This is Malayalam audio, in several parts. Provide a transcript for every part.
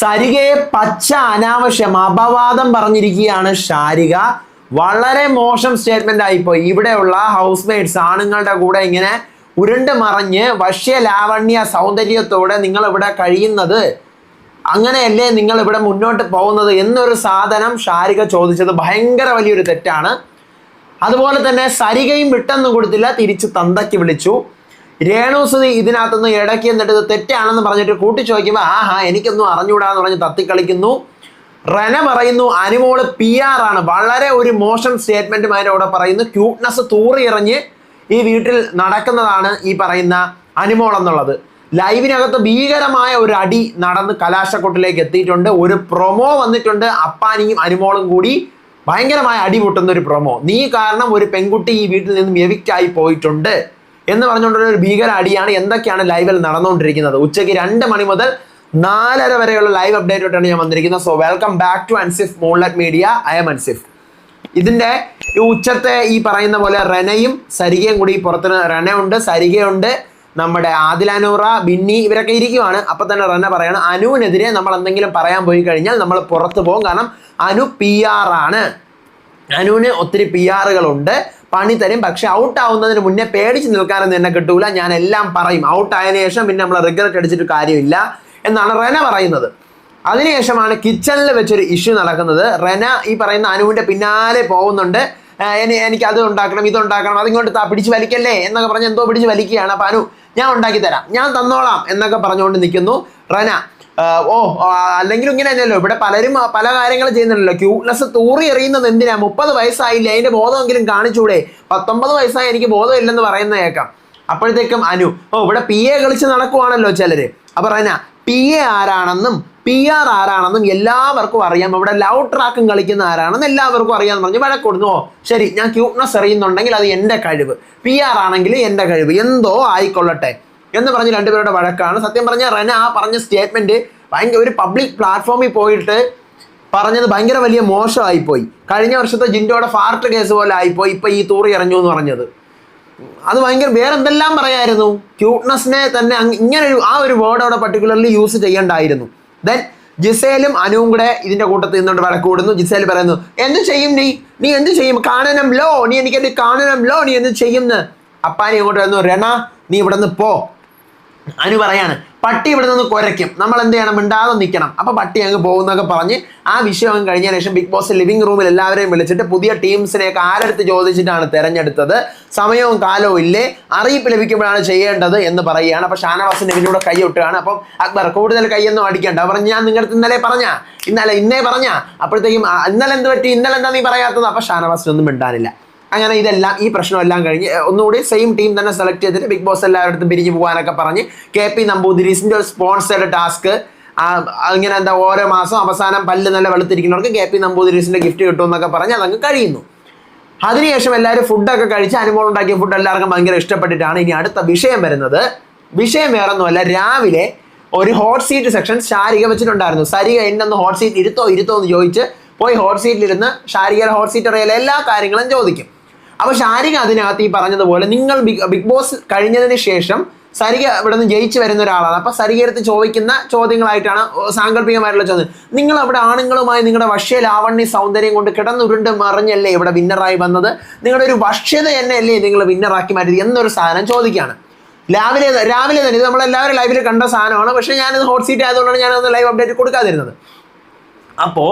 സരികയെ പച്ച അനാവശ്യം അപവാദം പറഞ്ഞിരിക്കുകയാണ് ഷാരിക വളരെ മോശം സ്റ്റേറ്റ്മെന്റ് ആയിപ്പോയി. ഇവിടെയുള്ള ഹൗസ് മേറ്റ്സ് ആണുങ്ങളുടെ കൂടെ ഇങ്ങനെ ഉരുണ്ട് മറഞ്ഞ് വശ്യ ലാവണ്യ സൗന്ദര്യത്തോടെ നിങ്ങൾ ഇവിടെ കഴിയുന്നത് അങ്ങനെയല്ലേ നിങ്ങൾ ഇവിടെ മുന്നോട്ട് പോകുന്നത് എന്നൊരു സാധനം ഷാരിക ചോദിച്ചത് ഭയങ്കര വലിയൊരു തെറ്റാണ്. അതുപോലെ തന്നെ സരികയും വിട്ടെന്ന് കൊടുത്തില്ല തിരിച്ച് തന്തയ്ക്ക് വിളിച്ചു. രേണുസുതി ഇതിനകത്തുനിന്ന് ഇടയ്ക്ക് എന്നിട്ട് ഇത് തെറ്റാണെന്ന് പറഞ്ഞിട്ട് കൂട്ടിച്ചോദിക്കുമ്പോൾ ആഹാ എനിക്കൊന്നും അറിഞ്ഞുകൂടാന്ന് പറഞ്ഞ് തത്തിക്കളിക്കുന്നു. റന പറയുന്നു അനുമോൾ പി ആർ ആണ്. വളരെ ഒരു മോശം സ്റ്റേറ്റ്മെന്റുമായിട്ട് അവിടെ പറയുന്നു. ക്യൂട്ട്നെസ് തൂറിയിറഞ്ഞ് ഈ വീട്ടിൽ നടക്കുന്നതാണ് ഈ പറയുന്ന അനുമോൾ എന്നുള്ളത്. ലൈവിനകത്ത് ഭീകരമായ ഒരു അടി നടന്ന് കലാശക്കൊട്ടിലേക്ക് എത്തിയിട്ടുണ്ട്. ഒരു പ്രൊമോ വന്നിട്ടുണ്ട്. അപ്പാനിയും അനുമോളും കൂടി ഭയങ്കരമായ അടി പൊട്ടുന്ന ഒരു പ്രൊമോ നീ കാരണം ഒരു പെൺകുട്ടി ഈ വീട്ടിൽ നിന്നും എവിക്റ്റ് ആയി പോയിട്ടുണ്ട്. എന്ന് പറഞ്ഞുകൊണ്ടുള്ള ഒരു ഭീകര അടിയാണ് എന്തൊക്കെയാണ് ലൈവിൽ നടന്നുകൊണ്ടിരിക്കുന്നത്. ഉച്ചയ്ക്ക് രണ്ട് മണി മുതൽ നാലര വരെയുള്ള ലൈവ് അപ്ഡേറ്റ് ആയിട്ടാണ് ഞാൻ വന്നിരിക്കുന്നത്. So welcome back to Ansif മോൺലറ്റ് media I am Ansif ഇതിന്റെ ഈ ഉച്ചത്തെ ഈ പറയുന്ന പോലെ റെനയും സരികയും കൂടി പുറത്തിന് റെന ഉണ്ട് സരികയുണ്ട് നമ്മുടെ ആദിലാനൂറ ബിന്നി ഇവരൊക്കെ ഇരിക്കുവാണ്. അപ്പൊ തന്നെ റെന പറയാണ് അനുവിനെതിരെ നമ്മൾ എന്തെങ്കിലും പറയാൻ പോയി കഴിഞ്ഞാൽ നമ്മൾ പുറത്തു പോകും. കാരണം അനു പി ആർ ആണ്. അനുവിന് ഒത്തിരി പി ആറുകളുണ്ട് പണി തരും. പക്ഷെ ഔട്ട് ആവുന്നതിന് മുന്നേ പേടിച്ച് നിൽക്കാനൊന്നും എന്നെ കിട്ടൂല. ഞാൻ എല്ലാം പറയും. ഔട്ട് ആയതിനു ശേഷം പിന്നെ നമ്മൾ റിഗ്രറ്റ് അടിച്ചിട്ട് കാര്യമില്ല എന്നാണ് റെന പറയുന്നത്. അതിനുശേഷമാണ് കിച്ചണിൽ വെച്ചൊരു ഇഷ്യൂ നടക്കുന്നത്. റെന ഈ പറയുന്ന അനുവിന്റെ പിന്നാലെ പോകുന്നുണ്ട്. എനിക്ക് അത് ഉണ്ടാക്കണം ഇതുണ്ടാക്കണം അതിങ്ങോട്ട് താ പിടിച്ച് വലിക്കല്ലേ എന്നൊക്കെ പറഞ്ഞ് എന്തോ പിടിച്ച് വലിക്കുകയാണ്. അപ്പം അനു ഞാൻ ഉണ്ടാക്കി തരാം. ഞാൻ തന്നോളാം എന്നൊക്കെ പറഞ്ഞുകൊണ്ട് നിൽക്കുന്നു റെന. ഓ അല്ലെങ്കിലും ഇങ്ങനെ തന്നെയല്ലോ ഇവിടെ പലരും പല കാര്യങ്ങളും ചെയ്യുന്നുണ്ടല്ലോ. ക്യൂട്ട്നെസ് തൂറി എറിയുന്നത് എന്തിനാ? മുപ്പത് വയസ്സായില്ലേ? അതിന്റെ ബോധമെങ്കിലും കാണിച്ചൂടെ? പത്തൊമ്പത് വയസ്സായി എനിക്ക് ബോധമില്ലെന്ന് പറയുന്ന കേൾക്കാം. അപ്പോഴത്തേക്കും അനു ഓ ഇവിടെ പി എ കളിച്ച് നടക്കുവാണല്ലോ ചിലര്. അപ്പൊ റന പി എ ആരാണെന്നും പി ആർ ആരാണെന്നും എല്ലാവർക്കും അറിയാം. ഇവിടെ ലവ് ട്രാക്കും കളിക്കുന്ന ആരാണെന്ന് എല്ലാവർക്കും അറിയാമെന്ന് പറഞ്ഞ് വഴക്കൊടുന്നു ഓ ശരി ഞാൻ ക്യൂട്ട്നെസ് എറിയുന്നുണ്ടെങ്കിൽ അത് എന്റെ കഴിവ്. പി ആർ ആണെങ്കിൽ എന്റെ കഴിവ്. എന്തോ ആയിക്കൊള്ളട്ടെ. എന്ന് പറഞ്ഞ് രണ്ടുപേരുടെ വഴക്കാണ്. സത്യം പറഞ്ഞാൽ റന ആ പറഞ്ഞ സ്റ്റേറ്റ്മെന്റ് ഭയങ്കര ഒരു പബ്ലിക് പ്ലാറ്റ്ഫോമിൽ പോയിട്ട് പറഞ്ഞത് ഭയങ്കര വലിയ മോശമായിപ്പോയി. കഴിഞ്ഞ വർഷത്തെ ജിൻഡോയുടെ ഫാർട്ട് കേസ് പോലെ ആയിപ്പോയി. ഇപ്പം ഈ തൂറി ഇറങ്ങൂ എന്ന് പറഞ്ഞത്. അത് ഭയങ്കര വേറെ എന്തെല്ലാം പറയായിരുന്നു ക്യൂട്ട്നെസ്സിനെ തന്നെ ഇങ്ങനെ ഒരു ആ ഒരു വേർഡ് അവിടെ പർട്ടിക്കുലർലി യൂസ് ചെയ്യണ്ടായിരുന്നു. ദെൻ ജിസേലും അനുവും കൂടെ ഇതിന്റെ കൂട്ടത്തിൽ നിന്നുകൊണ്ട് വഴക്ക് കൂടുന്നു ജിസേൽ പറയുന്നു എന്ത് ചെയ്യും നീ? നീ എന്ത് ചെയ്യും? കാണനം ലോ. നീ എനിക്ക് കാണണം ലോ. നീ എന്ത് ചെയ്യുന്നു അപ്പാനി ഇങ്ങോട്ട് വരുന്നു രണ നീ ഇവിടെ നിന്ന് പോ. അനു പറയാണ് പട്ടി ഇവിടെ നിന്ന് കുരയ്ക്കും. നമ്മൾ എന്ത് ചെയ്യണം? മിണ്ടാതെ നിൽക്കണം. അപ്പൊ പട്ടി അങ്ങ് പോകുന്നൊക്കെ പറഞ്ഞ് ആ വിഷയം അങ്ങ് കഴിഞ്ഞ ശേഷം ബിഗ് ബോസ് ലിവിംഗ് റൂമിൽ എല്ലാവരെയും വിളിച്ചിട്ട് പുതിയ ടീംസിനെയൊക്കെ ആരെടുത്ത് ചോദിച്ചിട്ടാണ് തെരഞ്ഞെടുത്തത്. സമയവും കാലവും ഇല്ലേ? അറിയിപ്പ് ലഭിക്കുമ്പോഴാണ് ചെയ്യേണ്ടത് എന്ന് പറയുകയാണ്. അപ്പൊ ഷാനവാസിന് ഇതിലൂടെ കൈ ഒട്ടുകയാണ്. അപ്പം അക്ബർ കൂടുതൽ കൈയൊന്നും അടിക്കണ്ട. പറഞ്ഞ് ഞാൻ നിങ്ങളുടെ ഇന്നലെ പറഞ്ഞ? ഇന്നലെ ഇന്നേ പറഞ്ഞ? അപ്പോഴത്തേക്കും "ആ, ഇന്നലെ എന്ത് പറ്റി? ഇന്നലെ എന്താ നീ പറയാത്തത്? അപ്പൊ ഷാനവാസിനൊന്നും മിണ്ടാനില്ല. അങ്ങനെ ഇതെല്ലാം ഈ പ്രശ്നമെല്ലാം കഴിഞ്ഞ് ഒന്നുകൂടി സെയിം ടീം തന്നെ സെലക്ട് ചെയ്തിട്ട് ബിഗ് ബോസ് എല്ലാവരുടെ പിരിഞ്ഞു പോകാനൊക്കെ പറഞ്ഞ് കെ പി നമ്പൂതിരീസിന്റെ ഒരു സ്പോൺസേഡ് ടാസ്ക് ഇങ്ങനെ എന്താ ഓരോ മാസം അവസാനം പല്ല് നല്ല വെളുത്തിരിക്കുന്നവർക്ക് കെ പി നമ്പൂതിരീസിന്റെ ഗിഫ്റ്റ് കിട്ടും എന്നൊക്കെ പറഞ്ഞ് അതങ്ങ് കഴിയുന്നു. അതിനുശേഷം എല്ലാവരും ഫുഡൊക്കെ കഴിച്ച് അനുമോൾ ഉണ്ടാക്കിയ ഫുഡ് എല്ലാവർക്കും ഭയങ്കര ഇഷ്ടപ്പെട്ടിട്ടാണ് ഇനി അടുത്ത വിഷയം വരുന്നത്. വിഷയം വേറൊന്നുമല്ല രാവിലെ ഒരു ഹോട്ട് സീറ്റ് സെക്ഷൻ ശാരിക വെച്ചിട്ടുണ്ടായിരുന്നു. സരിക എന്നൊന്ന് ഹോട്ട് സീറ്റ് ഇരുത്തോ ഇരുത്തോ എന്ന് ചോദിച്ച് പോയി ഹോട്ട് സീറ്റിലിരുന്ന് ശാരികയുടെ ഹോട്ട് സീറ്റ് അറിയാൻ എല്ലാ കാര്യങ്ങളും ചോദിക്കും. അപ്പൊ ശാരിക അതിനകത്ത് ഈ പറഞ്ഞതുപോലെ നിങ്ങൾ ബിഗ് ബോസ് കഴിഞ്ഞതിന് ശേഷം സരിക ഇവിടെ നിന്ന് ജയിച്ചു വരുന്ന ഒരാളാണ്. അപ്പൊ സരികരത്ത് ചോദിക്കുന്ന ചോദ്യങ്ങളായിട്ടാണ് സാങ്കല്പികമായിട്ടുള്ള ചോദ്യം. നിങ്ങൾ അവിടെ ആണുങ്ങളുമായി നിങ്ങളുടെ വശ്യ ലാവണ്യ സൗന്ദര്യം കൊണ്ട് കിടന്നുരുണ്ട് മറിഞ്ഞല്ലേ ഇവിടെ വിന്നറായി വന്നത്? നിങ്ങളുടെ ഒരു വശ്യത തന്നെയല്ലേ നിങ്ങൾ വിന്നറാക്കി മാറ്റിയത് എന്നൊരു സാധനം ചോദിക്കുകയാണ്. രാവിലെ രാവിലെ തന്നെ ഇത് നമ്മളെല്ലാവരും ലൈവിൽ കണ്ട സാധനമാണ്. പക്ഷേ ഞാനിത് ഹോട്ട് സീറ്റ് ആയതുകൊണ്ടാണ് ഞാനൊന്ന് ലൈവ് അപ്ഡേറ്റ് കൊടുക്കാതിരുന്നത്. അപ്പോൾ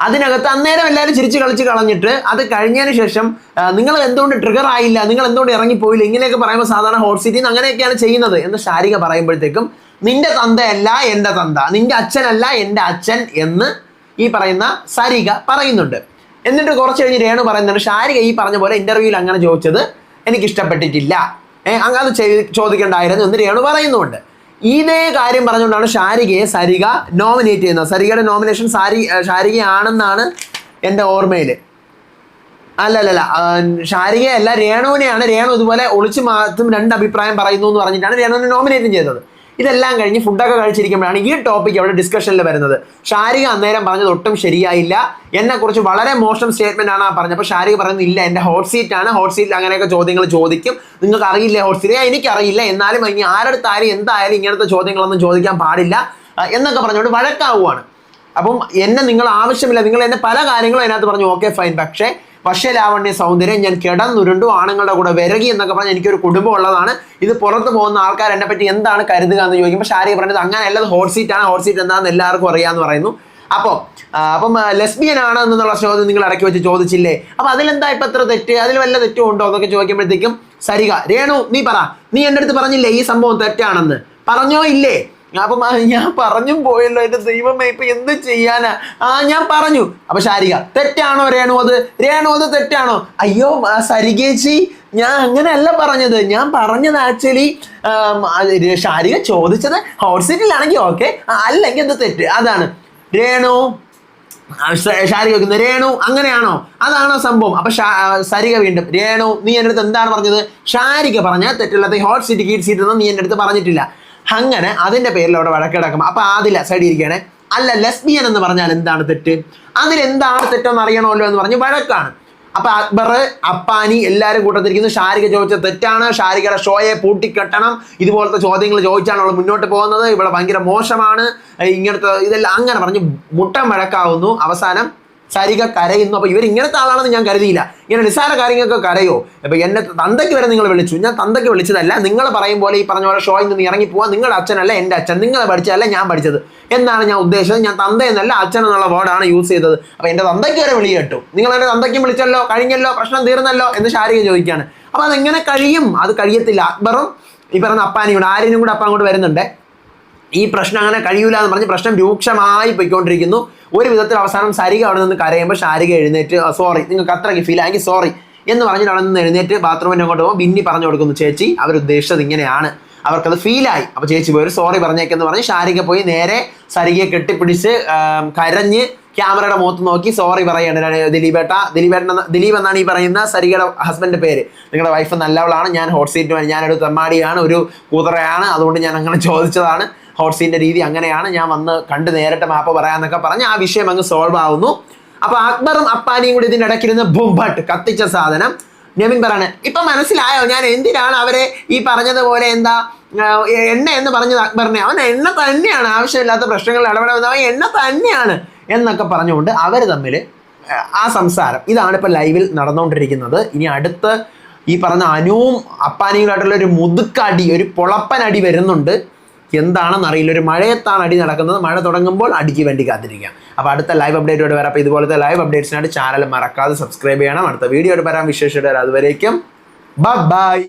അതിനകത്ത് അന്നേരം എല്ലാവരും ചിരിച്ച് കളിച്ച് കളഞ്ഞിട്ട് അത് കഴിഞ്ഞതിന് ശേഷം നിങ്ങൾ എന്തുകൊണ്ട് ട്രിഗർ ആയില്ല? നിങ്ങൾ എന്തുകൊണ്ട് ഇറങ്ങിപ്പോയില്ല ഇങ്ങനെയൊക്കെ പറയുമ്പോൾ സാധാരണ ഹോട്ട് സീറ്റിൽ അങ്ങനെയൊക്കെയാണ് ചെയ്യുന്നത് എന്ന് ശാരിക പറയുമ്പോഴത്തേക്കും നിന്റെ തന്തയല്ല എന്റെ തന്ത നിന്റെ അച്ഛനല്ല എന്റെ അച്ഛൻ എന്ന് ഈ പറയുന്ന സരിക പറയുന്നുണ്ട്. എന്നിട്ട് കുറച്ച് കഴിഞ്ഞ് രേണു പറയുന്നുണ്ട് ഷാരിക ഈ പറഞ്ഞ പോലെ ഇന്റർവ്യൂവിൽ അങ്ങനെ ചോദിച്ചത് എനിക്ക് ഇഷ്ടപ്പെട്ടിട്ടില്ല ഏഹ് അങ്ങനെ ചോദിക്കേണ്ടായിരുന്നു എന്ന് രേണു പറയുന്നുണ്ട് ഇതേ കാര്യം പറഞ്ഞുകൊണ്ടാണ് ഷാരികയെ സരിക നോമിനേറ്റ് ചെയ്യുന്നത്. സരികയുടെ നോമിനേഷൻ സാരി ഷാരികയാണെന്നാണ് എന്റെ ഓർമ്മയിൽ. അല്ല അല്ല അല്ല ഷാരികയല്ല രേണുവിനെയാണ് രേണു ഇതുപോലെ ഒളിച്ചു മാറ്റും രണ്ട് അഭിപ്രായം പറയുന്നു എന്ന് പറഞ്ഞിട്ടാണ് രേണുവിനെ നോമിനേറ്റും ചെയ്തത് ഇതെല്ലാം കഴിഞ്ഞ് ഫുഡൊക്കെ കഴിച്ചിരിക്കുമ്പോഴാണ് ഈ ടോപ്പിക് അവിടെ ഡിസ്കഷനിൽ വരുന്നത്. ഷാരിക അന്നേരം പറഞ്ഞത് ഒട്ടും ശരിയായില്ല. എന്നെ കുറിച്ച് വളരെ മോശം സ്റ്റേറ്റ്മെന്റ് ആണ് ആ പറഞ്ഞത്. അപ്പോൾ ഷാരിക പറയുന്നത് ഇല്ല എന്റെ ഹോട്ട് സീറ്റ് ആണ്. ഹോട്ട് സീറ്റിൽ അങ്ങനെയൊക്കെ ചോദ്യങ്ങൾ ചോദിക്കും. നിങ്ങൾക്ക് അറിയില്ല ഹോട്ട് സീറ്റ് എനിക്കറിയില്ല. എന്നാലും ഇനി ആരടുത്തായാലും എന്തായാലും ഇങ്ങനത്തെ ചോദ്യങ്ങളൊന്നും ചോദിക്കാൻ പാടില്ല. എന്നൊക്കെ പറഞ്ഞുകൊണ്ട് വഴക്കാവുകയാണ് അപ്പം എന്നെ നിങ്ങൾ ആവശ്യമില്ല. നിങ്ങൾ എന്നെ പല കാര്യങ്ങളും അതിനകത്ത് പറഞ്ഞു. ഓക്കെ ഫൈൻ പക്ഷേ വശ്യലാവണ്യ സൗന്ദര്യം ഞാൻ കിടന്നുരുണ്ടു ആണുങ്ങളുടെ കൂടെ വിരകി എന്നൊക്കെ പറഞ്ഞ് എനിക്കൊരു കുടുംബം ഉള്ളതാണ് ഇത് പുറത്ത് പോകുന്ന ആൾക്കാർ എന്നെ പറ്റി എന്താണ് കരുതുക എന്ന് ചോദിക്കുമ്പോൾ ഷാരി പറഞ്ഞത് അങ്ങനെ അല്ലത് ഹോട്ട് സീറ്റ് ആണ് ഹോട്ട് സീറ്റ് എന്താണെന്ന് എല്ലാവർക്കും അറിയാമെന്ന് പറയുന്നു. അപ്പോൾ അപ്പം ലെസ്ബിയൻ ആണ് എന്നുള്ള ചോദ്യം നിങ്ങൾ ഇടയ്ക്ക് വെച്ച് ചോദിച്ചില്ലേ? അപ്പം അതിലെന്താ ഇപ്പം എത്ര തെറ്റ്? അതിൽ വല്ല തെറ്റും ഉണ്ടോ എന്നൊക്കെ ചോദിക്കുമ്പോഴത്തേക്കും സരിക രേണു നീ പറ. നീ എന്റെ അടുത്ത് പറഞ്ഞില്ലേ ഈ സംഭവം തെറ്റാണെന്ന്? പറഞ്ഞോ ഇല്ലേ? അപ്പം ഞാൻ പറഞ്ഞും പോയല്ലോ എന്റെ ദൈവമേ ഇപ്പൊ എന്ത് ചെയ്യാനാ? ആ ഞാൻ പറഞ്ഞു. അപ്പൊ ശാരിക തെറ്റാണോ രേണു അത്? രേണു അത് തെറ്റാണോ? അയ്യോ സരികേച്ചി ഞാൻ അങ്ങനെയല്ല പറഞ്ഞത്. ഞാൻ പറഞ്ഞത് ആക്ച്വലി ശാരിക ചോദിച്ചത് ഹോട്ട് ഓക്കെ അല്ലെങ്കിൽ എന്ത് തെറ്റ്? അതാണ്. രേണു ശാരിക വെക്കുന്നത് രേണു അങ്ങനെയാണോ? അതാണോ സംഭവം? അപ്പൊ സരിക വീണ്ടും രേണു നീ എന്റെ അടുത്ത് എന്താണ് പറഞ്ഞത്? ശാരിക പറഞ്ഞ തെറ്റില്ലാത്ത ഹോട്ട് സീറ്റ് കീറ്റ് സീറ്റ് നീ എന്റെ അടുത്ത് പറഞ്ഞിട്ടില്ല. അങ്ങനെ അതിന്റെ പേരിൽ അവിടെ വഴക്കിടക്കും. അപ്പൊ ആദില സൈഡിൽ ഇരിക്കണേ അല്ല ലെസ്ബിയൻ എന്ന് പറഞ്ഞാൽ എന്താണ് തെറ്റ്? അതിൽ എന്താണ് തെറ്റെന്ന് അറിയണമല്ലോ എന്ന് പറഞ്ഞ് വഴക്കാണ്. അപ്പൊ അക്ബർ അപ്പാനി എല്ലാവരും കൂട്ടത്തിരിക്കുന്നു. ഷാരിക ചോദിച്ച തെറ്റാണ്. ഷാരികയുടെ ഷോയെ പൂട്ടിക്കെട്ടണം. ഇതുപോലത്തെ ചോദ്യങ്ങൾ ചോദിച്ചാണ് അവൾ മുന്നോട്ട് പോകുന്നത്. ഇവിടെ ഭയങ്കര മോശമാണ്. ഇങ്ങനത്തെ ഇതെല്ലാം അങ്ങനെ പറഞ്ഞ് മുട്ടം വഴക്കാവുന്നു. അവസാനം സരിക കരയുന്നു. അപ്പൊ ഇവരിങ്ങനത്തെ ആളാണെന്ന് ഞാൻ കരുതിയില്ല. ഇങ്ങനെ നിസ്സാര കാര്യങ്ങൾക്ക് കരയോ? അപ്പൊ എന്നെ തന്തയ്ക്ക് വരെ നിങ്ങൾ വിളിച്ചു. ഞാൻ തന്തയ്ക്ക് വിളിച്ചതല്ല. നിങ്ങൾ പറയും പോലെ ഈ പറഞ്ഞ പോലെ ഷോയിൽ നിന്ന് ഇറങ്ങി പോവാൻ നിങ്ങളുടെ അച്ഛനല്ല എന്റെ അച്ഛൻ. നിങ്ങളെ പഠിച്ചതല്ല ഞാൻ പഠിച്ചത്. എന്നാണ് ഞാൻ ഉദ്ദേശിച്ചത്. ഞാൻ തന്ത എന്നല്ല അച്ഛൻ എന്നുള്ള വേർഡാണ് യൂസ് ചെയ്തത്. അപ്പൊ എന്റെ തന്തയ്ക്ക് വരെ വിളി കേട്ടു. നിങ്ങൾ എന്റെ തന്തയ്ക്കും വിളിച്ചല്ലോ കഴിഞ്ഞല്ലോ പ്രശ്നം തീർന്നല്ലോ എന്ന് ശാരിക ചോദിക്കുകയാണ്. അപ്പൊ അതെങ്ങനെ കഴിയും? അത് കഴിയത്തില്ല. അക്ബറും ഈ പറഞ്ഞ അപ്പാനിയും ആര്യനും കൂടെ അപ്പം അങ്ങോട്ട് വരുന്നുണ്ട്. ഈ പ്രശ്നം അങ്ങനെ കഴിയൂല എന്ന് പറഞ്ഞ് പ്രശ്നം രൂക്ഷമായി പോയിക്കൊണ്ടിരിക്കുന്നു. ഒരു വിധത്തിൽ അവസാനം സരിക അവിടെ നിന്ന് കരയുമ്പോൾ ശാരിക എഴുന്നേറ്റ് സോറി നിങ്ങൾക്ക് അത്രയ്ക്ക് ഫീൽ ആയെങ്കിൽ സോറി എന്ന് പറഞ്ഞിട്ട് അവിടെ നിന്ന് എഴുന്നേറ്റ് ബാത്റൂമിന്റെ അങ്ങോട്ട് പോകുമ്പോൾ ബിന്നി പറഞ്ഞു കൊടുക്കുന്നു ചേച്ചി അവർ ഉദ്ദേശിച്ചത് ഇങ്ങനെയാണ്. അവർക്കത് ഫീലായി അപ്പോൾ ചേച്ചി പോയി സോറി പറഞ്ഞേക്കെന്ന് പറഞ്ഞ് ശാരിക പോയി നേരെ സരികയെ കെട്ടിപ്പിടിച്ച് കരഞ്ഞ് ക്യാമറയുടെ മുഖത്ത് നോക്കി സോറി പറയാണ്. ദിലീപേട്ട ദിലീപേട്ടൻ ദിലീപ് എന്നാണ് ഈ പറയുന്ന സരികയുടെ ഹസ്ബൻഡ് പേര്. നിങ്ങളുടെ വൈഫ് നല്ലവളാണ് ഞാൻ ഹോട്ട് സീറ്റ് ഞാനൊരു തെമ്മാടിയാണ് ഒരു കൂതറയാണ് അതുകൊണ്ട് ഞാൻ അങ്ങനെ ചോദിച്ചതാണ്. ഹോട്ട് സീറ്റിന്റെ രീതി അങ്ങനെയാണ്. ഞാൻ വന്ന് കണ്ട് നേരിട്ട് മാപ്പ് പറയാന്നൊക്കെ പറഞ്ഞ് ആ വിഷയം അങ്ങ് സോൾവ് ആവുന്നു. അപ്പൊ അക്ബറും അപ്പാനിയും കൂടി ഇതിന്റെ ഇടയ്ക്കിരുന്ന് ബുംബട്ട് കത്തിച്ച സാധനം. നവീൻ പറയാണ് ഇപ്പൊ മനസ്സിലായോ? ഞാൻ എന്തിനാണ് അവരെ ഈ പറഞ്ഞതുപോലെ എന്താ എണ്ണ എന്ന് പറഞ്ഞത് അക്ബറിനെ? അവൻ എണ്ണ തന്നെയാണ്. ആവശ്യമില്ലാത്ത പ്രശ്നങ്ങളിൽ ഇടപെടുന്നത് അവൻ എണ്ണ തന്നെയാണ്. എന്നൊക്കെ പറഞ്ഞുകൊണ്ട് അവർ തമ്മിൽ ആ സംസാരം. ഇതാണ് ഇപ്പൊ ലൈവിൽ നടന്നുകൊണ്ടിരിക്കുന്നത്. ഇനി അടുത്ത് ഈ പറഞ്ഞ അനുവും അപ്പാനിയുമായിട്ടുള്ള ഒരു മുതുക്കടി ഒരു പൊളപ്പനടി വരുന്നുണ്ട്. എന്താണെന്ന് അറിയില്ല ഒരു മഴയത്താണ് അടി നടക്കുന്നത്. മഴ തുടങ്ങുമ്പോൾ അടിക്ക് വേണ്ടി കാത്തിരിക്കാം. അപ്പോൾ അടുത്ത ലൈവ് അപ്ഡേറ്റോട് വരാം. അപ്പോൾ ഇതുപോലത്തെ ലൈവ് അപ്ഡേറ്റ്സിനായിട്ട് ചാനൽ മറക്കാതെ സബ്സ്ക്രൈബ് ചെയ്യണം. അടുത്ത വീഡിയോ വരാം. വിശേഷം അതുവരേക്കും ബൈ